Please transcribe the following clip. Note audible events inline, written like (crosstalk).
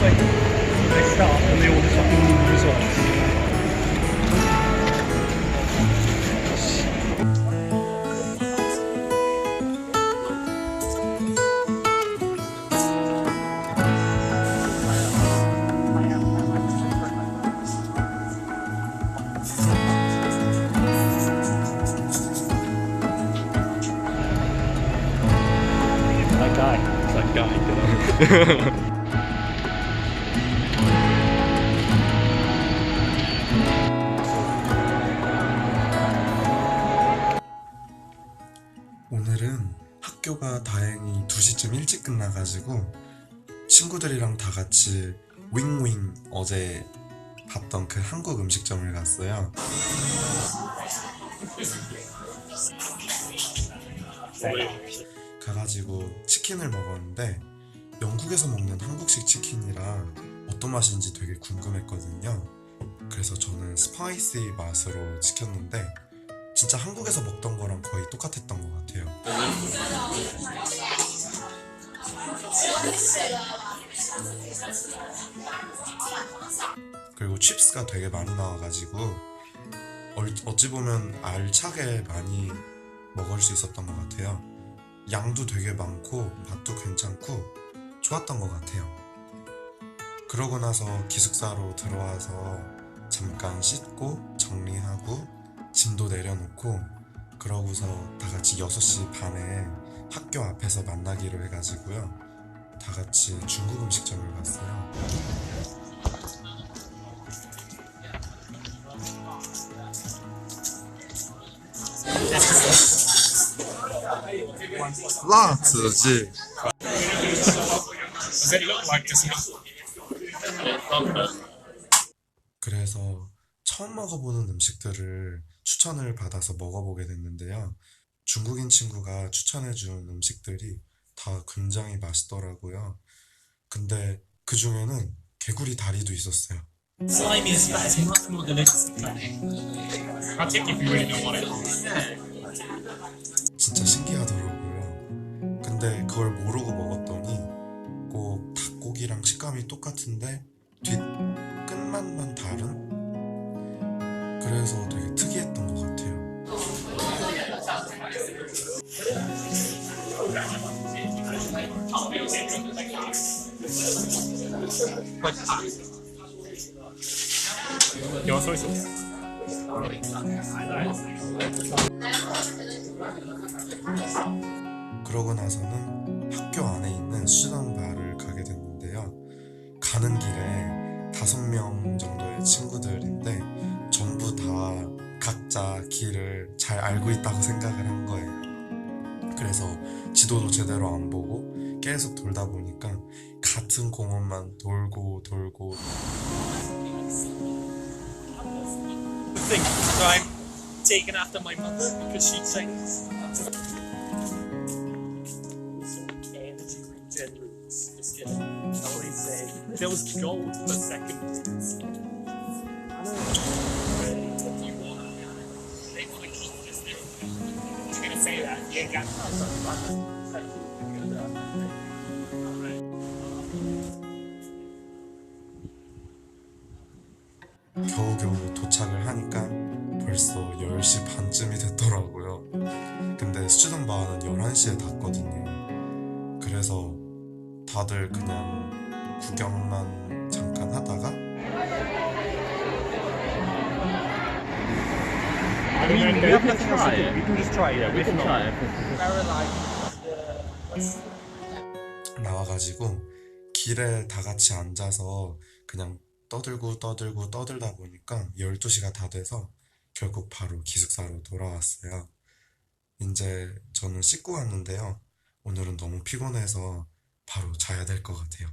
it's like they stop and they all just fucking move the results. Guy. It's like guy. (laughs) 학교가 다행히 2시쯤 일찍 끝나가지고 친구들이랑 다 같이 윙윙 어제 봤던 그 한국 음식점을 갔어요. 가가지고 치킨을 먹었는데 영국에서 먹는 한국식 치킨이랑 어떤 맛인지 되게 궁금했거든요. 그래서 저는 스파이시 맛으로 시켰는데 진짜 한국에서 먹던 거랑 거의 똑같았던 것 같아요. 그리고 칩스가 되게 많이 나와가지고 얼- 어찌 보면 알차게 많이 먹을 수 있었던 것 같아요. 양도 되게 많고 맛도 괜찮고 좋았던 것 같아요. 그러고 나서 기숙사로 들어와서 잠깐 씻고 정리하고 짐도 내려놓고 그러고서 다 같이 6시 반에 학교 앞에서 만나기로 해가지고요. 다 같이 중국 음식점을 갔어요. this? 그래서 처음 먹어보는 음식들을 추천을 받아서 먹어보게 됐는데요. 중국인 친구가 추천해준 음식들이 다 굉장히 맛있더라고요. 근데 그 중에는 개구리 다리도 있었어요. Slimiest, but it's much more delicious. I'll take if you really don't want it. 진짜 신기하더라고요. 근데 그걸 모르고 먹었더니 꼭 닭고기랑 식감이 똑같은데 뒷 끝맛만 다른? 그래서 되게 특이했 Want soy sauce? 그러고 나서는 학교 안에 있는 수단 바를 가게 됐는데요. 가는 길에 다섯 명 정도의 친구들인데 전부 다 각자 길을 잘 알고 있다고 생각을 한 거예요. 그래서 지도도 제대로 안 보고 계속 돌다 보니까 같은 공원만 돌고 돌고 so I'm taken after my mother because she sings. Energy regenerates the skin. That's what they say. There was gold you want, they want to keep this thing. I'm gonna say that. Yeah, 겨우겨우 도착을 하니까 벌써 10시 반쯤이 됐더라고요. 근데 스튜던 바는 11시에 닫거든요. 그래서 다들 그냥 구경만 잠깐 하다가 I mean, we have to try it. We can just try it. We can try it. 나와가지고 길에 다 같이 앉아서 그냥 떠들고 떠들고 떠들다 보니까 12시가 다 돼서 결국 바로 기숙사로 돌아왔어요. 이제 저는 씻고 왔는데요. 오늘은 너무 피곤해서 바로 자야 될 것 같아요.